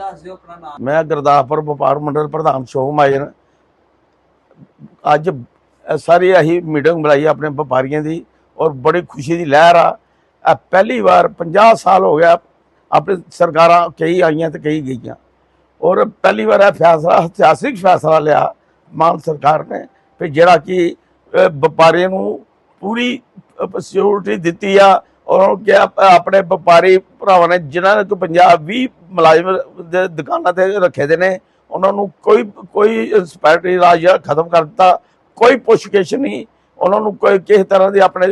ਦੱਸ ਦਿਓ ਆਪਣਾ ਨਾਮ। ਮੈਂ ਗੁਰਦਾਸਪੁਰ ਵਪਾਰ ਮੰਡਲ ਪ੍ਰਧਾਨ ਸ਼ੋਭ ਮਾਜਨ। ਅੱਜ ਇਹ ਸਾਰੀ ਅਸੀਂ ਮੀਟਿੰਗ ਬੁਲਾਈ ਆਪਣੇ ਵਪਾਰੀਆਂ ਦੀ ਔਰ ਬੜੀ ਖੁਸ਼ੀ ਦੀ ਲਹਿਰ ਆ। ਇਹ ਪਹਿਲੀ ਵਾਰ 50 ਸਾਲ ਹੋ ਗਿਆ ਆਪਣੀ ਸਰਕਾਰਾਂ ਕਈ ਆਈਆਂ ਤੇ ਕਈ ਗਈਆਂ। ਔਰ ਪਹਿਲੀ ਵਾਰ ਇਹ ਫੈਸਲਾ, ਇਤਿਹਾਸਿਕ ਫੈਸਲਾ ਲਿਆ ਮਾਨ ਸਰਕਾਰ ਨੇ ਵੀ ਜਿਹੜਾ ਕਿ ਵਪਾਰੀਆਂ ਨੂੰ ਪੂਰੀ ਸਿਕਿਉਰਿਟੀ ਦਿੱਤੀ ਆ। ਔਰ ਉਹ ਕਿਹਾ, ਆਪਣੇ ਵਪਾਰੀ ਭਰਾਵਾਂ ਨੇ, ਜਿਨ੍ਹਾਂ ਨੇ ਕੋਈ ਪੰਜਾਬ 20 ਮੁਲਾਜ਼ਮ ਦੇ ਦੁਕਾਨਾਂ ਤੇ ਰੱਖੇ ਦੇ ਨੇ, ਉਹਨਾਂ ਨੂੰ ਕੋਈ ਕੋਈ ਇੰਸਪੈਕਟਰੀ ਰਾਜ ਖਤਮ ਕਰ ਦਿੱਤਾ, ਕੋਈ ਪੁੱਛਗਿੱਛ ਨਹੀਂ। ਉਹਨਾਂ ਨੂੰ ਕੋਈ ਕਿਸੇ ਤਰ੍ਹਾਂ ਦੀ ਆਪਣੇ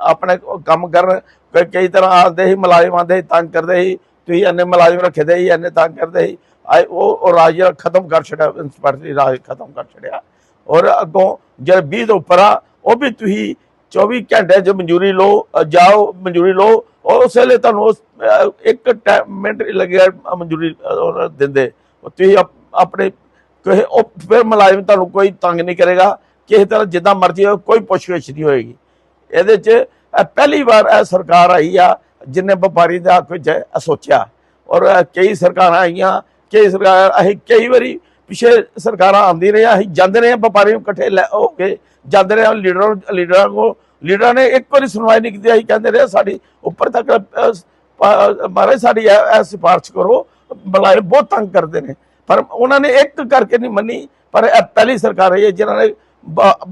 ਆਪਣੇ ਕੰਮ ਕਰਨ, ਕੋਈ ਕਈ ਤਰ੍ਹਾਂ ਆਉਂਦੇ ਸੀ, ਮੁਲਾਜ਼ਮ ਆਉਂਦੇ ਸੀ, ਤੰਗ ਕਰਦੇ ਸੀ। ਤੁਸੀਂ ਇੰਨੇ ਮੁਲਾਜ਼ਮ ਰੱਖੇ ਦੇ ਸੀ, ਇੰਨੇ ਤੰਗ ਕਰਦੇ ਸੀ। ਆਏ, ਉਹ ਰਾਜ ਖਤਮ ਕਰ ਛੱਡਿਆ ਇੰਸਪੈਕਟਰੀ ਰਾਜ ਖਤਮ ਕਰ ਛੱਡਿਆ। ਔਰ ਅੱਗੋਂ, ਜਿਹੜੇ 20 ਤੋਂ ਉੱਪਰ ਆ, ਉਹ ਵੀ ਤੁਸੀਂ 24 ਘੰਟੇ 'ਚ ਮਨਜ਼ੂਰੀ ਲਓ ਜਾਓ, ਮਨਜ਼ੂਰੀ ਲਓ, ਔਰ ਉਸ ਵੇਲੇ ਤੁਹਾਨੂੰ ਉਸ ਇੱਕ ਟੈ- ਮਿੰਟ ਨਹੀਂ ਮਨਜ਼ੂਰੀ ਦਿੰਦੇ। ਤੁਸੀਂ ਆਪਣੇ ਕਹੇ, ਉਹ ਫਿਰ ਮੁਲਾਜ਼ਮ ਤੁਹਾਨੂੰ ਕੋਈ ਤੰਗ ਨਹੀਂ ਕਰੇਗਾ। ਕਿਸੇ ਤਰ੍ਹਾਂ ਜਿੱਦਾਂ ਮਰਜ਼ੀ ਹੋਵੇ, ਕੋਈ ਪੁੱਛਗਿੱਛ ਨਹੀਂ ਹੋਏਗੀ। ਇਹਦੇ 'ਚ ਪਹਿਲੀ ਵਾਰ ਇਹ ਸਰਕਾਰ ਆਈ ਆ, ਜਿਨੇ ਵਪਾਰੀ ਦਾ ਹੱਕ ਵਿੱਚ ਸੋਚਿਆ। ਔਰ ਕਈ ਸਰਕਾਰਾਂ ਆਈਆਂ, ਕਈ ਸਰਕਾਰ, ਅਸੀਂ ਕਈ ਵਾਰੀ ਪਿਛੇ ਸਰਕਾਰਾਂ ਆਉਂਦੀ ਰਹੀਆਂ ਅਸੀਂ ਜਾਂਦੇ ਰਹੇ ਹਾਂ ਵਪਾਰੀ ਨੂੰ ਇਕੱਠੇ ਲੈ ਹੋ ਕੇ ਜਾਂਦੇ ਰਹੇ ਹਾਂ ਲੀਡਰਾਂ ਲੀਡਰਾਂ ਕੋ ਲੀਡਰਾਂ ਨੇ ਇੱਕ ਵਾਰੀ ਸੁਣਵਾਈ ਨਹੀਂ ਕੀਤੀ ਅਸੀਂ ਕਹਿੰਦੇ ਰਹੇ ਸਾਡੀ ਉੱਪਰ ਤੱਕ ਮਹਾਰਾਜ ਸਾਡੀ ਇਹ ਇਹ ਸਿਫਾਰਿਸ਼ ਕਰੋ ਬਲਾਏ ਬਹੁਤ ਤੰਗ ਕਰਦੇ ਨੇ। ਪਰ ਉਹਨਾਂ ਨੇ ਇੱਕ ਕਰਕੇ ਨਹੀਂ ਮੰਨੀ ਪਰ ਇਹ ਪਹਿਲੀ ਸਰਕਾਰ ਹੈ ਜਿਨ੍ਹਾਂ ਨੇ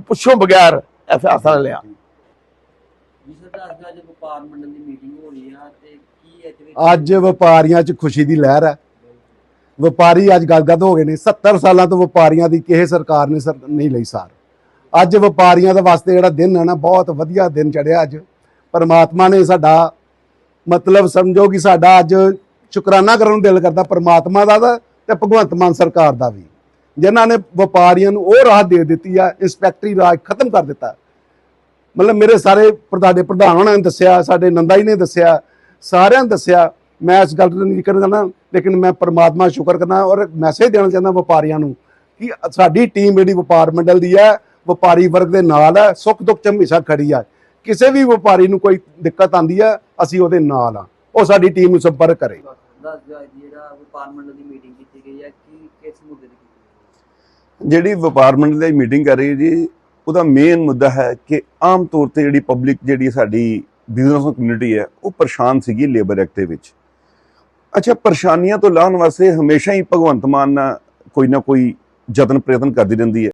ਪੁੱਛੋਂ ਬਗੈਰ ਇਹ ਫੈਸਲਾ ਲਿਆ। ਜੀ ਸਰ ਦੱਸ ਦਿਓ ਅੱਜ ਵਪਾਰ ਮੰਡਲ ਦੀ ਮੀਟਿੰਗ ਹੋ ਰਹੀ ਆ ਤੇ ਕੀ ਇਹਦੇ ਵਿੱਚ? ਅੱਜ ਵਪਾਰੀਆਂ 'ਚ ਖੁਸ਼ੀ ਦੀ ਲਹਿਰ ਹੈ। ਵਪਾਰੀ ਅੱਜ ਗਦਗਦ ਹੋ ਗਏ ਨੇ 70 ਸਾਲਾਂ ਤੋਂ ਵਪਾਰੀਆਂ ਦੀ ਕਿਸੇ ਸਰਕਾਰ ਨੇ ਸਰ ਨਹੀਂ ਲਈ ਸਾਰ। ਅੱਜ ਵਪਾਰੀਆਂ ਦੇ ਵਾਸਤੇ ਜਿਹੜਾ ਦਿਨ ਹੈ ਨਾ, ਬਹੁਤ ਵਧੀਆ ਦਿਨ ਚੜਿਆ ਅੱਜ। ਪਰਮਾਤਮਾ ਨੇ ਸਾਡਾ ਮਤਲਬ ਸਮਝੋ ਕਿ ਸਾਡਾ ਅੱਜ ਸ਼ੁਕਰਾਨਾ ਕਰਨ ਨੂੰ ਦਿਲ ਕਰਦਾ, ਪਰਮਾਤਮਾ ਦਾ ਤਾਂ ਤੇ ਭਗਵੰਤ ਮਾਨ ਸਰਕਾਰ ਦਾ ਵੀ। ਜਿਨ੍ਹਾਂ ਨੇ ਵਪਾਰੀਆਂ ਨੂੰ ਉਹ ਰਾਹ ਦੇ ਦਿੱਤੀ ਆ, ਇੰਸਪੈਕਟਰੀ ਰਾਜ ਖਤਮ ਕਰ ਦਿੱਤਾ। ਮਤਲਬ ਮੇਰੇ ਸਾਰੇ ਪ੍ਰਧਾਨੇ ਪ੍ਰਧਾਨ ਉਹਨਾਂ ਨੇ ਦੱਸਿਆ, ਸਾਡੇ ਨੰਦਾ ਜੀ ਨੇ ਦੱਸਿਆ, ਸਾਰਿਆਂ ਨੇ ਦੱਸਿਆ ਮੈਂ ਇਸ ਗੱਲ ਨੂੰ ਨਹੀਂ ਕਰਨਾ ਚਾਹੁੰਦਾ ਲੇਕਿਨ ਮੈਂ ਪਰਮਾਤਮਾ ਦਾ ਸ਼ੁਕਰ ਕਰਨਾ ਔਰ ਮੈਸੇਜ ਦੇਣਾ ਚਾਹੁੰਦਾ ਵਪਾਰੀਆਂ ਨੂੰ ਕਿ ਸਾਡੀ ਟੀਮ ਜਿਹੜੀ ਵਪਾਰ ਮੰਡਲ ਦੀ ਹੈ ਵਪਾਰੀ ਵਰਗ ਦੇ ਨਾਲ ਹੈ ਸੁੱਖ ਦੁੱਖ ਚ ਹਮੇਸ਼ਾ ਖੜੀ ਆ ਕਿਸੇ ਵੀ ਵਪਾਰੀ ਨੂੰ ਕੋਈ ਦਿੱਕਤ ਆਂਦੀ ਹੈ ਅਸੀਂ ਉਹਦੇ ਨਾਲ ਆ ਉਹ ਸਾਡੀ ਟੀਮ ਨੂੰ ਸੰਪਰਕ ਕਰੇ। ਦੱਸ ਦਿਓ ਅੱਜ ਜਿਹੜਾ ਵਪਾਰ ਮੰਡਲ ਦੀ ਮੀਟਿੰਗ ਕੀਤੀ ਗਈ ਹੈ ਕੀ ਕਿਸ ਮੁੱਦੇ ਤੇ ਕੀਤੀ ਗਈ ਜਿਹੜੀ ਵਪਾਰ ਮੰਡਲ ਦੀ ਮੀਟਿੰਗ ਕਰ ਰਹੀ ਹੈ ਜੀ ਉਹਦਾ ਮੇਨ ਮੁੱਦਾ ਹੈ ਕਿ ਆਮ ਤੌਰ ਤੇ ਜਿਹੜੀ ਪਬਲਿਕ ਜਿਹੜੀ ਸਾਡੀ ਬਿਜ਼ਨਸ ਕਮਿਊਨਿਟੀ ਹੈ ਉਹ ਪਰੇਸ਼ਾਨ ਸੀਗੀ ਲੇਬਰ ਐਕਟ ਦੇ ਵਿੱਚ। ਅੱਛਾ, ਪਰੇਸ਼ਾਨੀਆਂ ਤੋਂ ਲਾਹਣ ਵਾਸਤੇ ਹਮੇਸ਼ਾ ਹੀ ਭਗਵੰਤ ਮਾਨ ਨਾਲ ਕੋਈ ਨਾ ਕੋਈ ਯਤਨ ਪ੍ਰਯਤਨ ਕਰਦੀ ਰਹਿੰਦੀ ਹੈ।